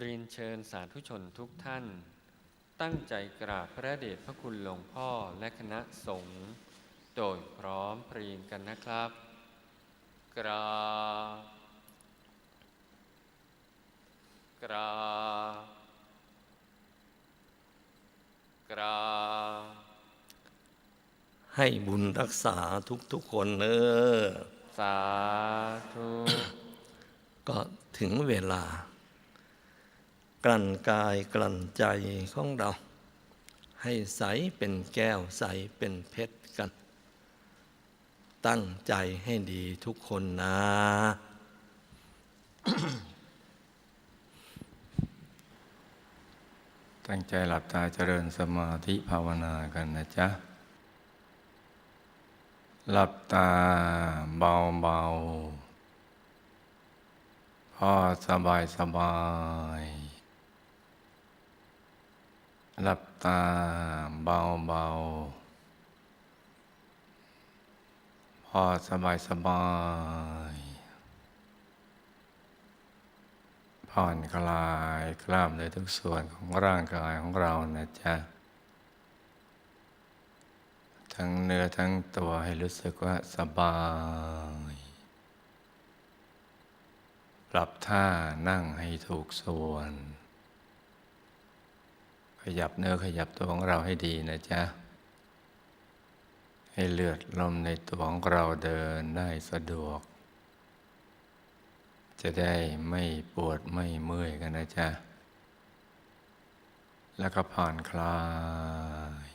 เรียนเชิญสาธุชนทุกท่าน ตั้งใจกราบพระเดชพระคุณหลวงพ่อและคณะสงฆ์โดยพร้อมเพรียงกันนะครับ กราบกราบกราบให้บุญรักษาทุกๆคนเนอสาธุ ก็ถึงเวลา กลั่นกายกลั่นใจของเรา ให้ใสเป็นแก้วใสเป็นเพชรกัน ตั้งใจให้ดีทุกคนนะตั้งใจหลับตาเจริญสมาธิภาวนากันนะจ๊ะ หลับตาเบาเบาๆพอสบายสบาย หลับตาเบาเบาๆพอสบายสบาย ผ่อนคลายกล้ามเนื้อทุกส่วนของร่างกายของเรานะจ๊ะ ทั้งเนื้อทั้งตัวให้รู้สึกว่าสบาย ปรับท่านั่งให้ถูกส่วน ขยับเนื้อขยับตัวของเราให้ดีนะจ๊ะ ให้เลือดลมในตัวของเราเดินได้สะดวก จะได้ไม่ปวดไม่เมื่อยกันนะจ๊ะ แล้วก็ผ่อนคลาย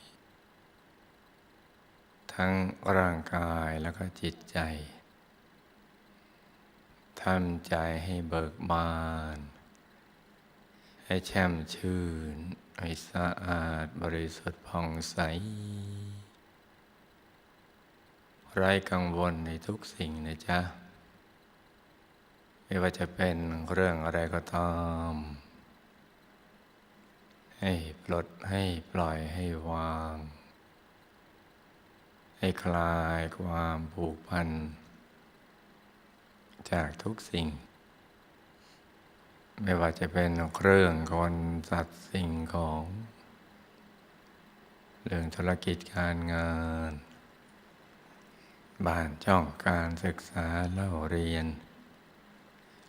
ทั้งร่างกายแล้วก็จิตใจทำใจให้เบิกบาน ให้แช่มชื่น ให้สะอาดบริสุทธิ์ผ่องใส ไร้กังวลในทุกสิ่งนะจ๊ะ ไม่ว่าจะเป็นเรื่องอะไรก็ตาม ให้ปลดให้ปล่อยให้วาง ให้คลายความผูกพัน จากทุกสิ่ง ไม่ว่าจะเป็นเครื่องคนสัตว์สิ่งของ เรื่องธุรกิจการงาน บ้านช่องการศึกษาเล่าเรียน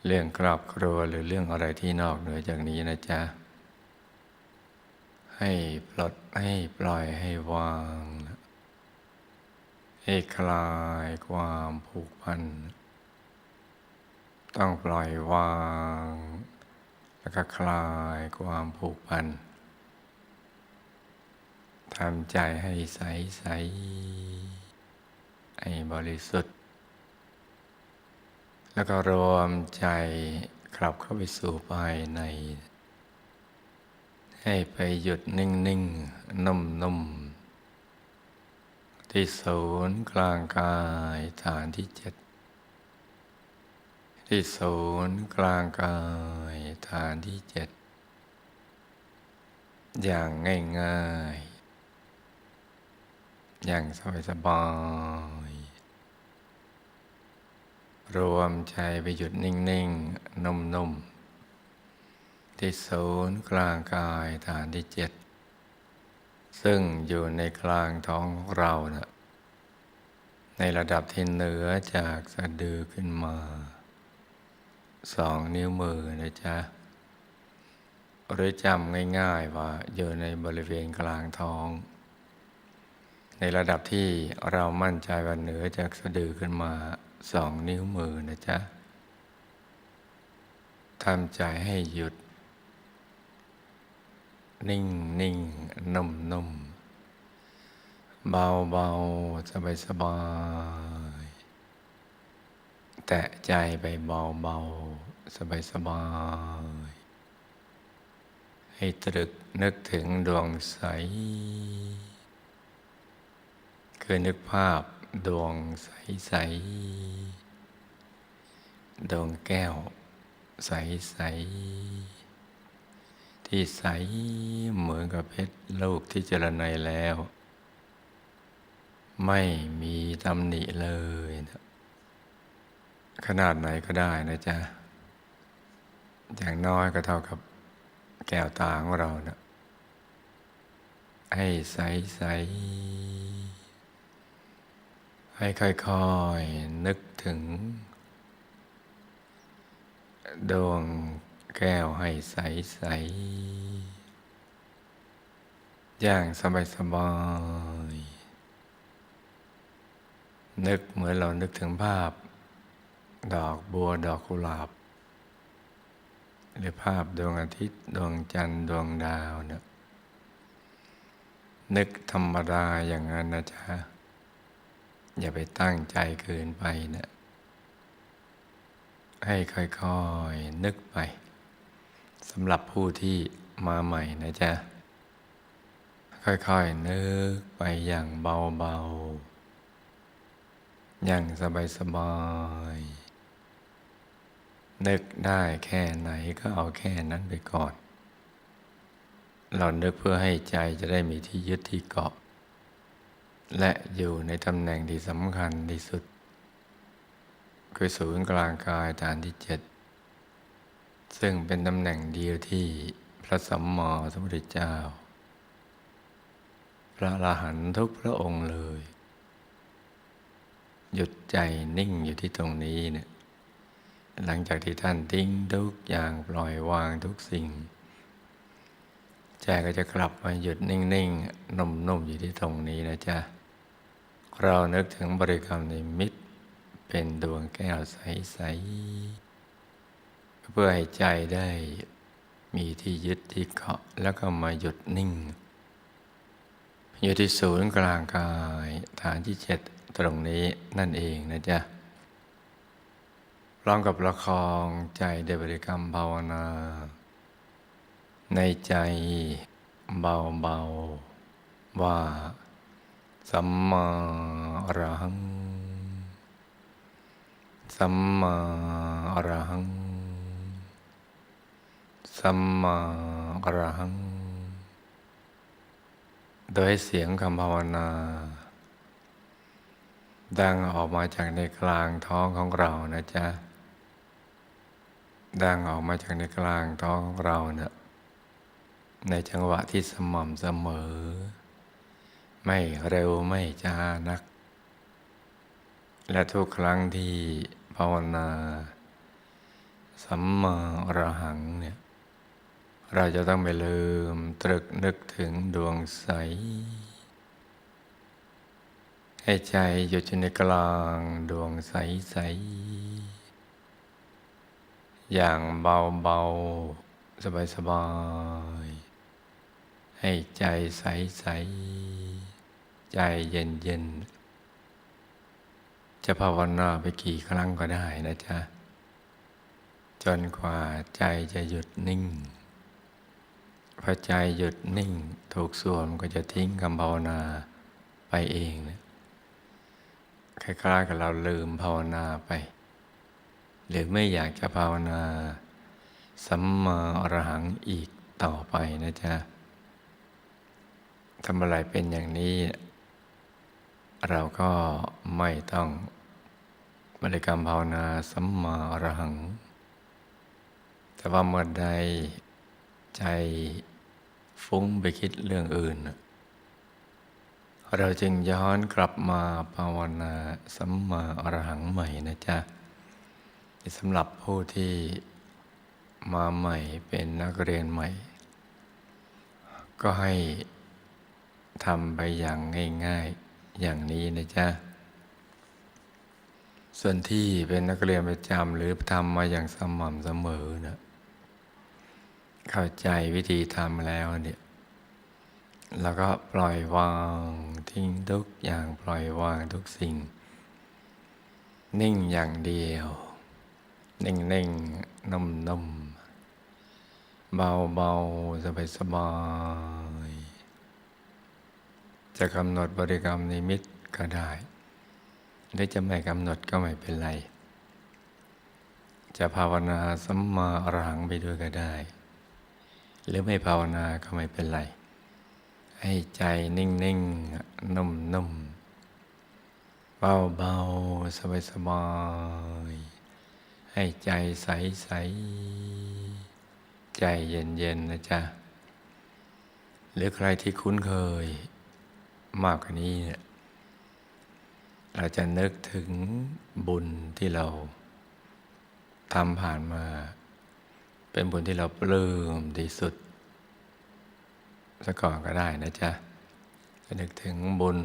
เรื่องครอบครัวหรือเรื่องอะไรที่นอกเหนือจากนี้นะจ๊ะ ให้ปลดให้ปล่อยให้วางให้คลายความผูกพัน ต้องปล่อยวาง แล้วก็คลายความผูกพันทำใจให้ใสใสให้บริสุทธิ์ แล้วก็รวมใจกลับเข้าไปสู่ภายใน ให้ไปหยุดนิ่งๆนุ่มๆที่ศูนย์กลางกายฐานที่เจ็ด ที่ศูนย์กลางกายฐานที่เจ็ดอย่างง่ายๆ อย่างสบายๆรวมใจไปหยุดนิ่งๆ นุ่มๆ ที่ศูนย์กลางกายฐานที่เจ็ดซึ่งอยู่ในกลางท้องของเรานะในระดับที่เหนือจากสะดือขึ้นมา สองนิ้วมือนะจ๊ะ หรือจำง่ายๆว่าอยู่ในบริเวณกลางท้อง ในระดับที่เรามั่นใจว่าเหนือจากสะดือขึ้นมาสองนิ้วมือนะจ๊ะทำใจให้หยุด นิ่งนิ่งนุ่มนุ่มเบาเบาสบายสบาย แตะใจไปเบาเบา สบายสบาย ให้ตรึกนึกถึงดวงใส คือนึกภาพดวงใสใส ดวงแก้ว ใสใส ที่ใสเหมือนกับเพชรลูกที่เจรไนแล้ว ไม่มีตำหนิเลยนะขนาดไหนก็ได้นะจ๊ะ อย่างน้อยก็เท่ากับแก้วตาของเรานะให้ใสใสๆให้ค่อยๆ นึกถึง ดวงแก้วให้ใสใสๆอย่างสบายสบายๆนึกเหมือนเรานึกถึงภาพ ดอกบัวดอกกุหลาบ หรือภาพดวงอาทิตย์ ดวงจันทร์ดวงดาวเนี่ยนึกธรรมดาอย่างนั้นนะจ๊ะ อย่าไปตั้งใจเกินไปนะให้ค่อยๆ นึกไปสำหรับผู้ที่มาใหม่นะจ๊ะ ค่อยๆ นึกไปอย่างเบาๆ อย่างสบายๆ นึกได้แค่ไหนก็เอาแค่นั้นไปก่อน เรานึกเพื่อให้ใจจะได้มีที่ยึดที่เกาะ และอยู่ในตำแหน่งที่สำคัญที่สุด คือศูนย์กลางกายฐานที่เจ็ดซึ่งเป็นตำแหน่งเดียวที่พระสัมมาสัมพุทธเจ้า พระอรหันทุกพระองค์เลย หยุดใจนิ่งอยู่ที่ตรงนี้เนี่ย หลังจากที่ท่านทิ้งทุกอย่างปล่อยวางทุกสิ่ง ใจก็จะกลับมาหยุดนิ่งๆนุ่มๆอยู่ที่ตรงนี้นะจ๊ะ เรานึกถึงบริกรรมในมิตรเป็นดวงแก้วใสๆเพื่อให้ใจได้มีที่ยึดที่เกาะแล้วก็มาหยุดนิ่ง อยู่ที่ศูนย์กลางกายฐานที่เจ็ดตรงนี้นั่นเองนะจ๊ะ ร้อมกับประคองใจด้บริกรรมภาวนา ในใจเบาๆว่าสัมมาอรหัง สัมมาอรหัง สัมมาอรหัง โดยเสียงคำภาวนาดังออกมาจากในกลางท้องของเรานะจ๊ะ ดังออกมาจากในกลางท้องเราเนะี่ยในจังหวะที่สม่ำเสมอ ไม่เร็วไม่ช้านัก และทุกครั้งที่ภาวนาสัมมาอรหังเนี่ยเราจะต้องไม่ลืมตรึกนึกถึงดวงใส ให้ใจอยู่ในกลางดวงใสใส อย่างเบาเบาสบายสบายๆ ให้ใจใสใสๆใจเย็นเย็นๆ จะภาวนาไปกี่ครั้งก็ได้นะจ๊ะ จนกว่าใจจะหยุดนิ่งพอใจหยุดนิ่งถูกส่วนก็จะทิ้งคำภาวนาไปเองนะคล้ายๆกับเราลืมภาวนาไป หรือไม่อยากจะภาวนาสัมมาอรหังอีกต่อไปนะจ๊ะทำอะไรเป็นอย่างนี้ เราก็ไม่ต้องบริกรรมภาวนาสัมมาอรหัง แต่ว่าเมื่อใดใจฟุ้งไปคิดเรื่องอื่น เราจึงย้อนกลับมาภาวนาสัมมาอรหังใหม่นะจ๊ะ สำหรับผู้ที่มาใหม่เป็นนักเรียนใหม่ ก็ให้ทำไปอย่างง่าย ๆอย่างนี้นะจ๊ะ ส่วนที่เป็นนักเรียนประจำหรือทำมาอย่างสม่ำเสมอนะเข้าใจวิธีทำแล้วเนี่ย แล้วก็ปล่อยวางทิ้งทุกอย่างปล่อยวางทุกสิ่ง นิ่งอย่างเดียว นิ่งนิ่งนุ่มนุ่มเบาเบาสบายสบาย จะกำหนดบริกรรมนิมิตก็ได้หรือจะไม่กำหนดก็ไม่เป็นไร จะภาวนาสัมมาอรหังไปด้วยก็ได้ หรือไม่ภาวนาก็ไม่เป็นไร ให้ใจนิ่งนิ่งนุ่มนุ่มเบาเบาสบายสบาย ให้ใจใสใสใจใจเย็นๆนะจ๊ะ หรือใครที่คุ้นเคยมากกว่านี้เนี่ยเราจะนึกถึงบุญที่เราทำผ่านมา เป็นบุญที่เราปลื้มที่สุดซะก่อนก็ได้นะจ๊ะจะนึกถึงบุญ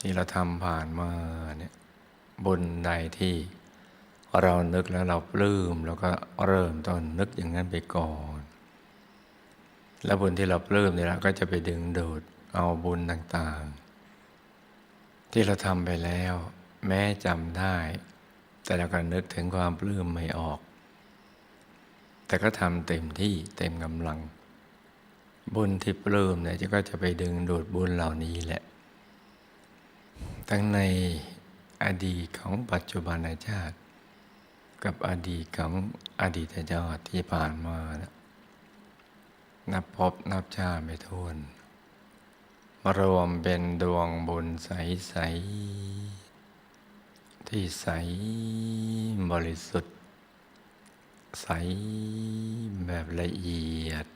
ที่เราทำผ่านมาเนี่ยบุญใดที่ เรานึกแล้วเราปลื้มแล้วก็เริ่มต้นนึกอย่างนั้นไปก่อน แล้วบุญที่เราปลื้มเนี่ยเราก็จะไปดึงดูดเอาบุญต่างๆ ที่เราทำไปแล้ว แม้จำได้ แต่เราก็นึกถึงความปลื้มไม่ออก แต่ก็ทำเต็มที่เต็มกำลัง บุญที่ปลื้มเนี่ยก็จะไปดึงดูดบุญเหล่านี้แหละ ทั้งในอดีตของปัจจุบันชาติ กับอดีตของอดีตชาติที่ผ่านมานะนับพบนับชาไม่ทวนมารวมเป็นดวงบุญใส ๆ ที่ใสบริสุทธิ์ ใสแบบละเอียด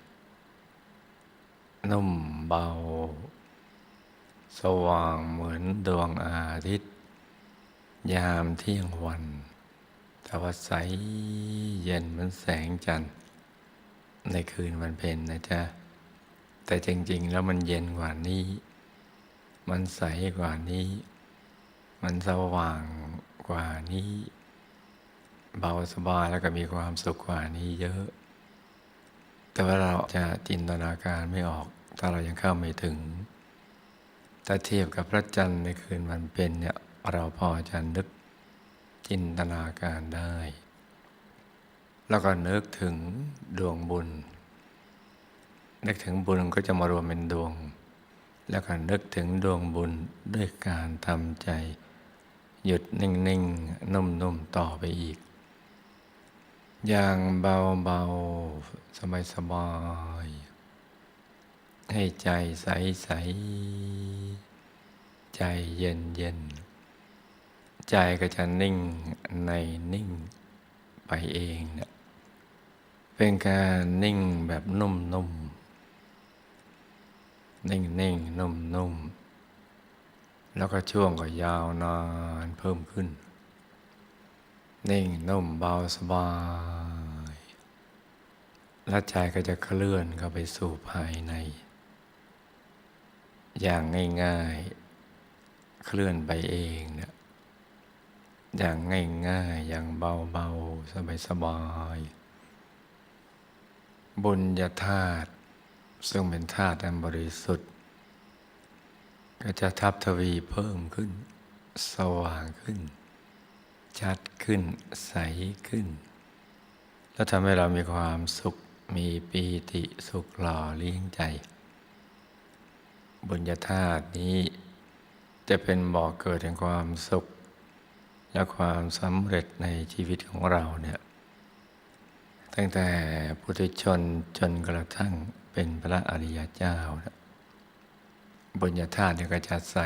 นุ่มเบา สว่างเหมือนดวงอาทิตย์ ยามเที่ยงวัน แต่ว่าใสเย็นเหมือนแสงจันทร์ ในคืนวันเพ็ญนะจ๊ะ แต่จริง ๆ แล้วมันเย็นกว่านี้ มันใสกว่านี้ มันสว่างกว่านี้ เบาสบายแล้วก็มีความสุขกว่านี้เยอะ แต่ว่าเราจะจินตนาการไม่ออก ถ้าเรายังเข้าไม่ถึง ถ้าเทียบกับพระจันทร์ในคืนวันเป็นเนี่ยเราพอจะนึก จินตนาการได้ แล้วก็นึกถึงดวงบุญ นึกถึงบุญก็จะมารวมเป็นดวง แล้วก็นึกถึงดวงบุญด้วยการทำใจ หยุดนิ่งๆ นุ่มๆ ต่อไปอีก อย่างเบาๆ สบายๆ ให้ใจใสๆ ใจเย็นๆ ใจก็จะนิ่งในนิ่งไปเองเนี่ยเป็นการนิ่งแบบนุ่มๆนิ่งๆนนุ่มๆแล้วก็ช่วงก็ยาวนานเพิ่มขึ้น นิ่งนุ่มเบาสบาย และใจก็จะเคลื่อนเข้าไปสู่ภายใน อย่างง่าย ๆ เคลื่อนไปเองเนี่ย อย่างง่ายๆ อย่างเบาๆ สบายๆ บุญญาธาตุซึ่งเป็นธาตุอันบริสุทธิ์ ก็จะทับทวีเพิ่มขึ้น สว่างขึ้น ชัดขึ้น ใสขึ้น แล้วทำให้เรามีความสุข มีปีติสุขหล่อเลี้ยงใจ บุญญาธาตุนี้จะเป็นบ่อกเกิดแห่งความสุข และความสำเร็จในชีวิตของเราเนี่ยตั้งแต่พุทธชนจนกระทั่งเป็นพระอริยเจ้านะบุญญาธาตุก็จะใส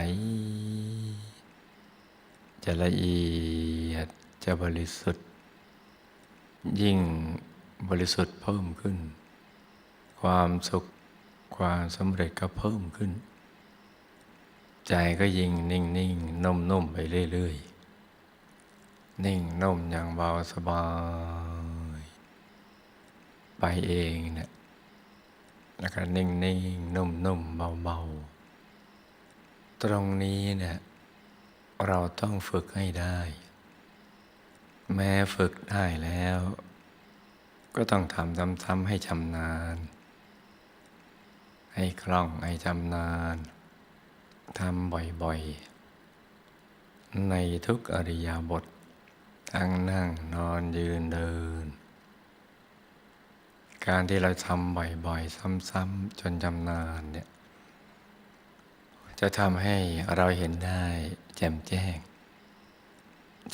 จะละเอียด จะบริสุทธิ์ ยิ่งบริสุทธิ์เพิ่มขึ้น ความสุขความสำเร็จก็เพิ่มขึ้น ใจก็ยิ่งนิ่งนิ่งนุ่มนุ่มไปเรื่อย ๆ นิ่งนุ่มอย่างเบาสบาย ไปเองเนี่ยแล้วก็นิ่งนิ่งนุ่มนุ่มเบาเบาตรงนี้เนี่ยเราต้องฝึกให้ได้ แม้ฝึกได้แล้ว ก็ต้องทำซ้ำๆให้ชำนาญ ให้คล่องให้ชำนาญทำบ่อยๆ ในทุกอริยาบท ทั้งนั่งนอนยืนเดิน การที่เราทำบ่อยๆ ซ้ำๆจนชำนาญเนี่ย จะทำให้เราเห็นได้แจ่มแจ้ง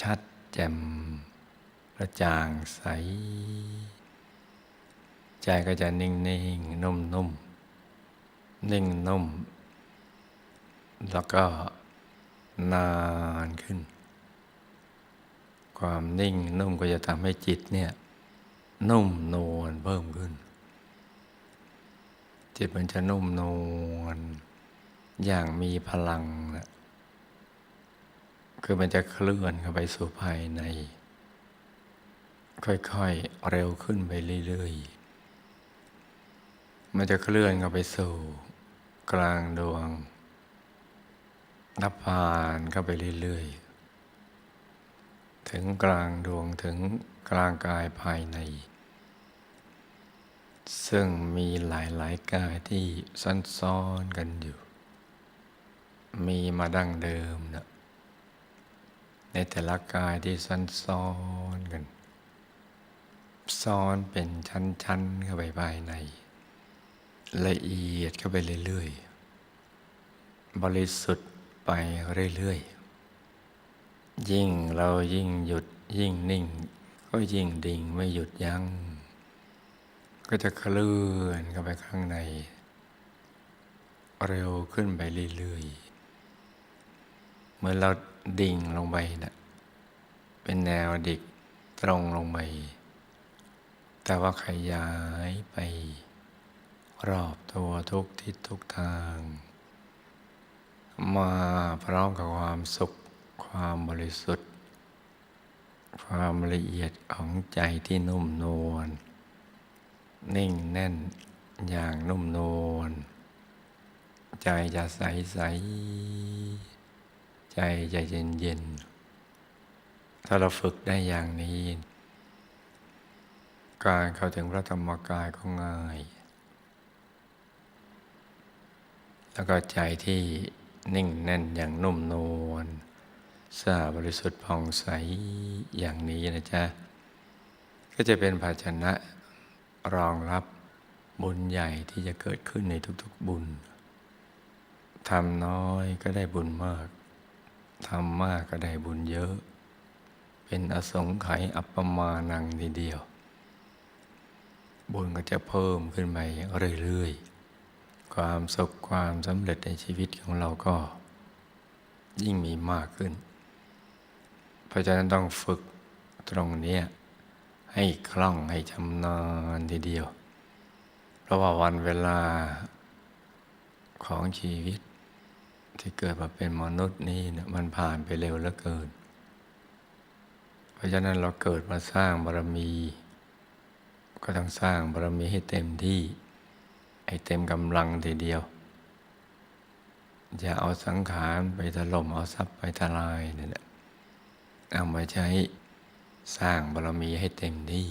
ชัดแจ่มกระจ่างใส ใจก็จะนิ่งนิ่งนุ่มนุ่มนิ่งนุ่ม แล้วก็นานขึ้น ความนิ่งนุ่มก็จะทำให้จิตเนี่ย นุ่มนวลเพิ่มขึ้น จิตมันจะนุ่มนวลอย่างมีพลังนะคือมันจะเคลื่อนเข้าไปสู่ภายใน ค่อยๆ เร็วขึ้นไปเรื่อยๆ มันจะเคลื่อนเข้าไปสู่ กลางดวงนับผ่านเข้าไปเรื่อยๆ ถึงกลางดวงถึงกลางกายภายใน ซึ่งมีหลายๆกายที่ซ่อนซ้อนกันอยู่ มีมาดั้งเดิมนะในแต่ละกายที่ซ่อนซ้อนกัน ซ้อนเป็นชั้นๆเข้าไปภายใน ละเอียดเข้าไปเรื่อยๆ บริสุทธิ์ไปเรื่อยๆ ยิ่งเรายิ่งหยุดยิ่งนิ่ง ก็ยิ่งดิ่งไม่หยุดยัง้งก็จะเคลื่อนเข้าไปข้างใน เร็วขึ้นไปเรื่อยๆเหมือนเราดิ่งลงไปนะเป็นแนวดิกตรงลงไปแต่ว่าขยายไป รอบตัวทุกทิศทุกทาง มาพร้อมกับความสุข ความบริสุทธิ์ ความละเอียดของใจที่นุ่มนวลนิ่งแน่นอย่างนุ่มนวลใจจะใสใสใจจะเย็นเย็นถ้าเราฝึกได้อย่างนี้ การเข้าถึงพระธรรมกายก็ง่าย แล้วก็ใจที่นิ่งแน่นอย่างนุ่มนวล สะอาดบริสุทธิ์ผ่องใสอย่างนี้นะจ๊ะ ก็จะเป็นภาชนะรองรับบุญใหญ่ที่จะเกิดขึ้นในทุกๆบุญทำน้อยก็ได้บุญมาก ทำมากก็ได้บุญเยอะ เป็นอสงไขยอัปปมานังทีเดียว บุญก็จะเพิ่มขึ้นไปเรื่อยๆ ความสุขความสำเร็จในชีวิตของเราก็ ยิ่งมีมากขึ้น เพราะฉะนั้นต้องฝึกตรงนี้ให้คล่องให้ชำนาญทีเดียว เพราะว่าวันเวลาของชีวิต ที่เกิดมาเป็นมนุษย์นี่เนี่ยมันผ่านไปเร็วเหลือเกิน เพราะฉะนั้นเราเกิดมาสร้างบารมี ก็ต้องสร้างบารมีให้เต็มที่ ให้เต็มกำลังทีเดียวอย่าเอาสังขารไปถล่มเอาทรัพย์ไปทลายเนี่ยนะ เอามาใช้สร้างบารมีให้เต็มที่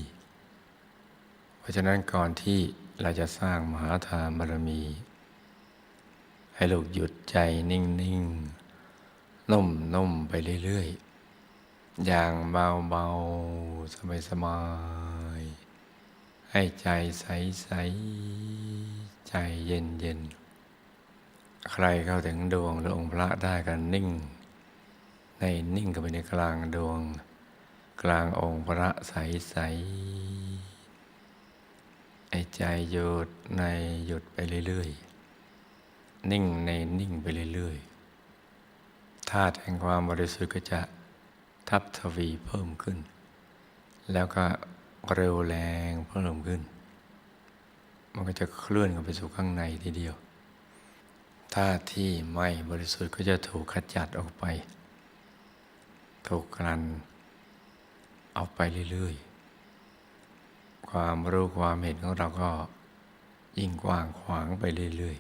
เพราะฉะนั้นก่อนที่เราจะสร้างมหาทานบารมี ให้ลูกหยุดใจนิ่งๆนุ่มๆไปเรื่อยๆ อย่างเบาๆ สบายๆ ให้ใจใสๆ ใจเย็นๆ ใครเข้าถึงดวงหรือองค์พระได้กันนิ่ง ในนิ่งกับไปในกลางดวง กลางองค์พระใสๆไอ้ใจหยุดในหยุดไปเรื่อยๆ นิ่งในนิ่งไปเรื่อยๆธาตุแห่งความบริสุทธิ์ก็จะทับทวีเพิ่มขึ้น แล้วก็เร็วแรงเพิ่มขึ้น มันก็จะเคลื่อนกันไปสู่ข้างในทีเดียวธาตุที่ไม่บริสุทธิ์ก็จะถูกขจัดออกไป ถูกกลั่นออกไปเรื่อยๆ ความรู้ความเห็นของเราก็ยิ่งกว้างขวางไปเรื่อย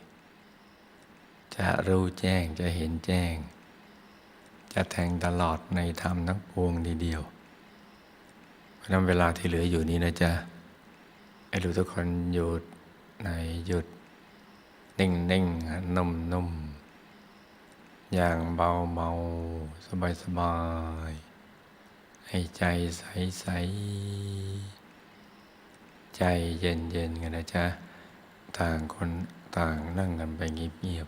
ๆ จะรู้แจ้งจะเห็นแจ้ง จะแทงตลอดในธรรมทั้งปวงทีเดียว เพราะนั้นเวลาที่เหลืออยู่นี้นะจ๊ะไอ้รู้ทุกคนหยุดในหยุด นิ่งนิ่งนุ่มนม อย่างเบาเบาสบายสบายให้ใจใสใสใจเย็นเย็นกันนะจ๊ะ ต่างคนต่างนั่งกันไปเงียบ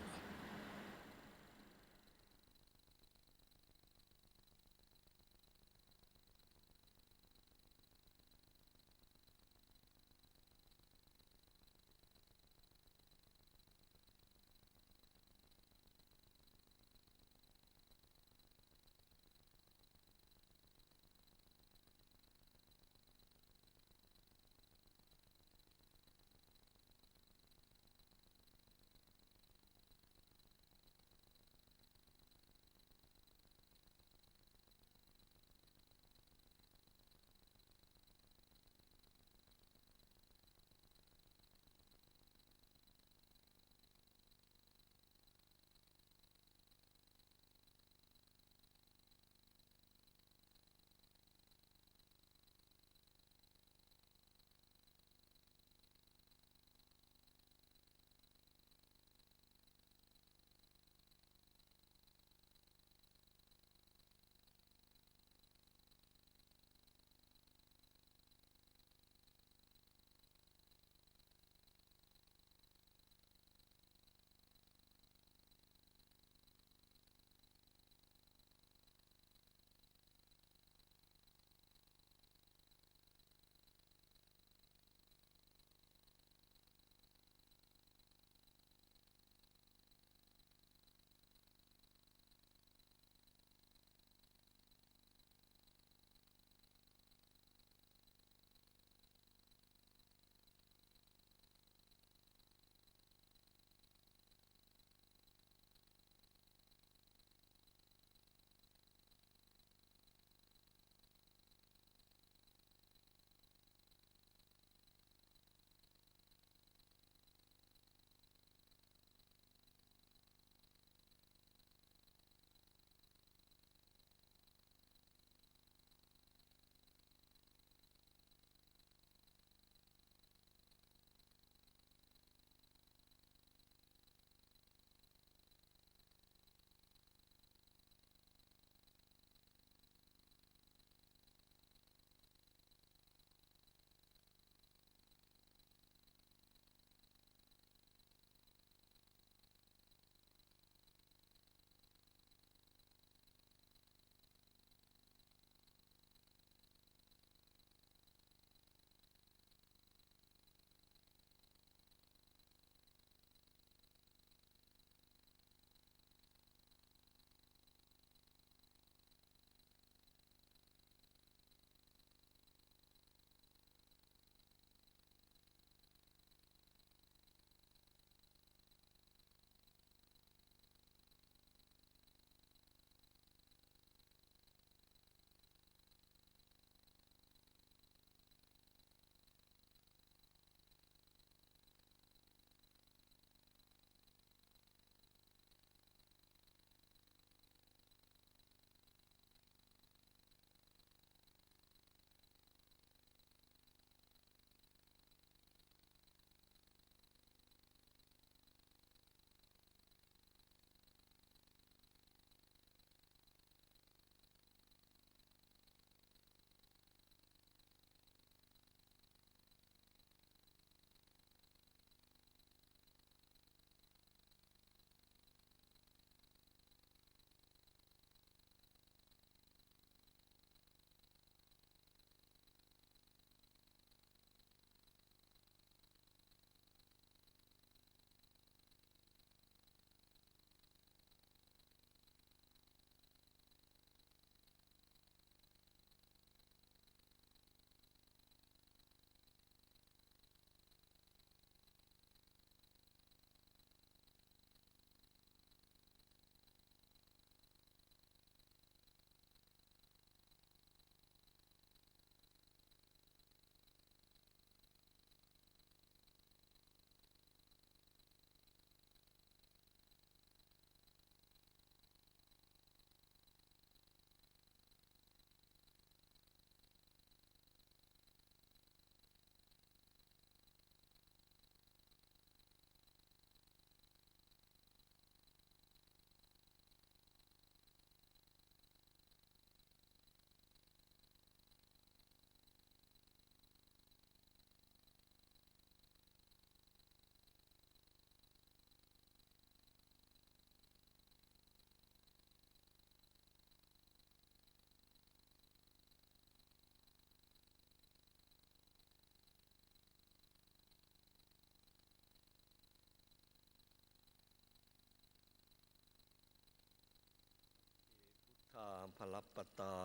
ลัปตา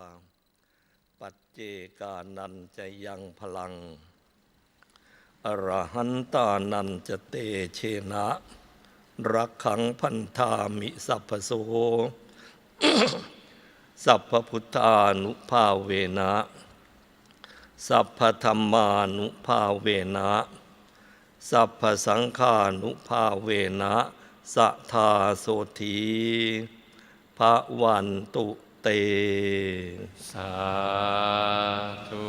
ปัจเจกานันจะยังพลัง อรหันตานันจะเตเชนะ รักขังพันธามิสัพพโสสัพพพุทธานุภาเวนะสัพพธรรมานุภาเวนะสัพพสังฆานุภาเวนะสัทธาโสธีพระวันตุ ตสาธุ